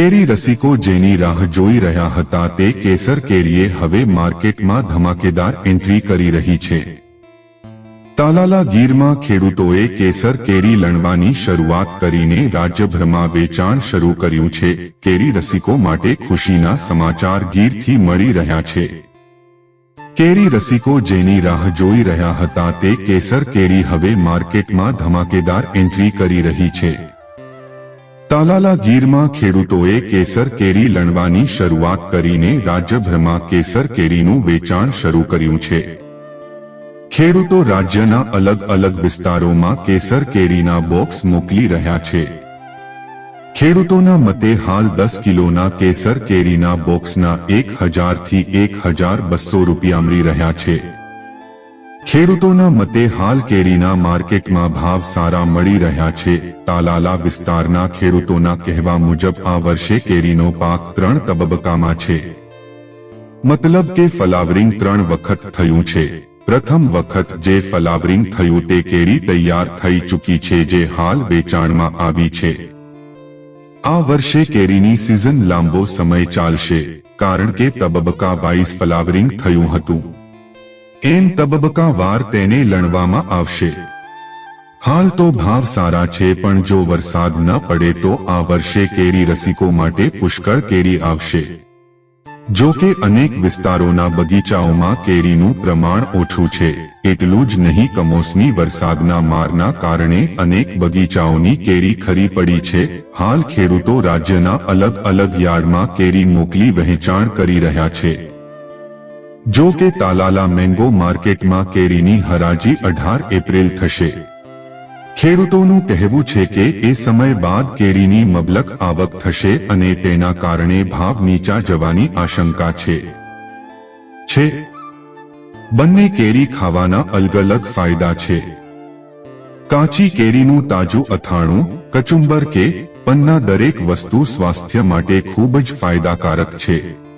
કેરી રસિકો જેની રાહ જોઈ રહ્યા હતા તે કેસર કેરીએ હવે માર્કેટમાં ધમાકેદાર એન્ટ્રી કરી રહી છે. તાલાલા ગીરમાં ખેડૂતોએ કેસર કેરી લણવાની શરૂઆત કરીને રાજ્યભરમાં વેચાણ શરૂ કર્યું છે. કેરી રસિકો માટે ખુશીના સમાચાર ગીરથી મળી રહ્યા છે. કેરી રસિકો જેની રાહ જોઈ રહ્યા હતા તે કેસર કેરી હવે માર્કેટમાં ધમાકેદાર એન્ટ્રી કરી રહી છે. તાલાલા ગીરમાં ખેડૂતોએ કેસર કેરી લણવાની શરૂઆત કરીને રાજ્યભરમાં કેસર કેરીનું વેચાણ શરૂ કર્યું છે. ખેડૂતો રાજ્યના અલગ અલગ વિસ્તારોમાં કેસર કેરીના બોક્સ મોકલી રહ્યા છે. ખેડૂતોના મતે હાલ દસ કિલોના કેસર કેરીના બોક્સના એક હજારથી એક હજાર બસો રૂપિયા મળી રહ્યા છે. ખેડૂતોના મતે હાલ કેરીના માર્કેટમાં ભાવ સારા મળી રહ્યા છે. તાલાલા વિસ્તારના ખેડૂતોના કહેવા મુજબ આ વર્ષે કેરીનો પાક ત્રણ તબક્કામાં છે. મતલબ કે ફલાવરિંગ ત્રણ વખત થયું છે. પ્રથમ વખત જે ફલાવરિંગ થયું તે કેરી તૈયાર થઈ ચૂકી છે જે હાલ વેચાણમાં આવી છે. આ વર્ષે કેરીની સિઝન લાંબો સમય ચાલશે, કારણ કે તબક્કા વાઇઝ ફલાવરિંગ થયું હતું. એમ તબક્કાવાર તેને લણવામાં આવશે. હાલ તો ભાવ સારા છે, પણ જો વરસાદ ન પડે તો આ વર્ષે કેરી રસિકો માટે પુષ્કળ કેરી આવશે. જો કે અનેક વિસ્તારોના બગીચાઓમાં કેરીનું પ્રમાણ ઓછું છે, એટલું જ નહીં કમોસમી વરસાદના મારના કારણે અનેક બગીચાઓની કેરી ખરી પડી છે. હાલ ખેડૂતો રાજ્યના અલગ અલગ યાર્ડમાં કેરી મોકલી વહેંચાણ કરી રહ્યા છે. જો કે તાલાલા મેંગો માર્કેટમાં કેરીની હરાજી અઢાર એપ્રિલ થશે. ખેડૂતોનું કહેવું છે કે એ સમય બાદ કેરીની મબલક આવક થશે અને તેના કારણે ભાવ નીચા જવાની આશંકા છે. બંને કેરી ખાવાના અલગ અલગ ફાયદા છે. કાચી કેરીનું તાજું અથાણું, કચુંબર કે પન્ના દરેક વસ્તુ સ્વાસ્થ્ય માટે ખૂબ જ ફાયદાકારક છે.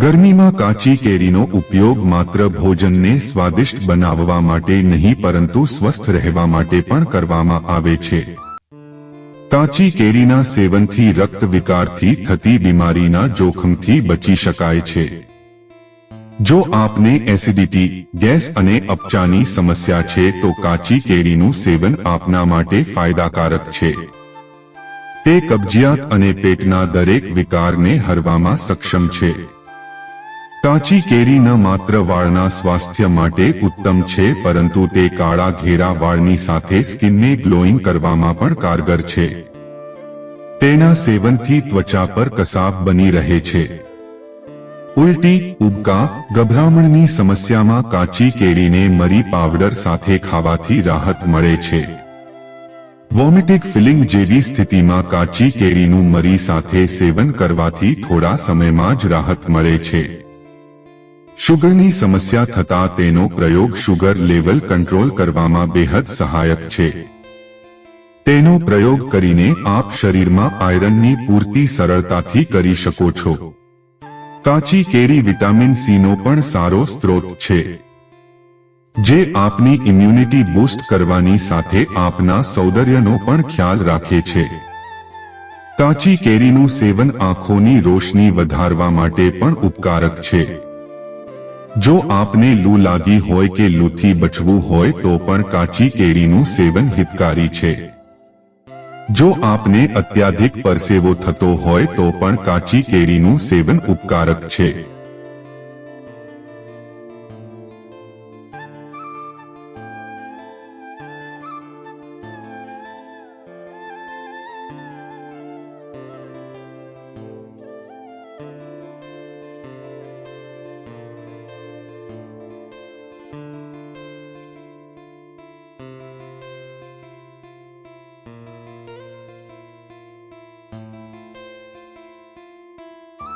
ગરમીમાં કાચી કેરીનો ઉપયોગ માત્ર ભોજનને સ્વાદિષ્ટ બનાવવા માટે નહીં, પરંતુ સ્વસ્થ રહેવા માટે પણ કરવામાં આવે છે. કાચી કેરીના સેવનથી રક્ત વિકારથી થતી બીમારીના જોખમથી બચી શકાય છે. જો આપને એસિડિટી, ગેસ અને અપચાની સમસ્યા છે, તો કાચી કેરીનું સેવન આપના માટે ફાયદાકારક છે. તે કબજિયાત અને પેટના દરેક વિકારને હરવામાં સક્ષમ છે. કાચી કેરી ન માત્ર વાળના સ્વાસ્થ્ય માટે ઉત્તમ છે, પરંતુ તે કાળા ઘેરા વાળની સાથે સ્કિનને ગ્લોઈંગ કરવામાં પણ કારગર છે. તેના સેવનથી ત્વચા પર કસાબ બની રહે છે. ઉલટી, ઉબકા, ગભરામણની સમસ્યામાં કાચી કેરીને મરી પાવડર સાથે ખાવાથી રાહત મળે છે. વોમિટિક ફિલિંગ જેવી સ્થિતિમાં કાચી કેરીનું મરી સાથે સેવન કરવાથી થોડા સમયમાં જ રાહત મળે છે. શુગરની સમસ્યા થતા તેનો પ્રયોગ શુગર લેવલ કંટ્રોલ કરવામાં બેહદ સહાયક છે. તેનો પ્રયોગ કરીને આપ શરીરમાં આયરનની પૂર્તિ સરળતાથી કરી શકો છો. કાચી કેરી વિટામિન સીનો પણ સારો સ્ત્રોત છે. જે આપની ઇમ્યુનિટી બૂસ્ટ કરવાની સાથે આપના સૌંદર્યનો પણ ખ્યાલ રાખે છે. કાચી કેરીનું સેવન આંખોની રોશની વધારવા માટે પણ ઉપકારક છે. જો આપને લૂ લાગી હોય કે લૂથી બચવું હોય તો પણ કાચી કેરીનું સેવન હિતકારી છે. જો આપને અત્યાધિક પરસેવો થતો હોય તો પણ કાચી કેરીનું સેવન ઉપકારક છે.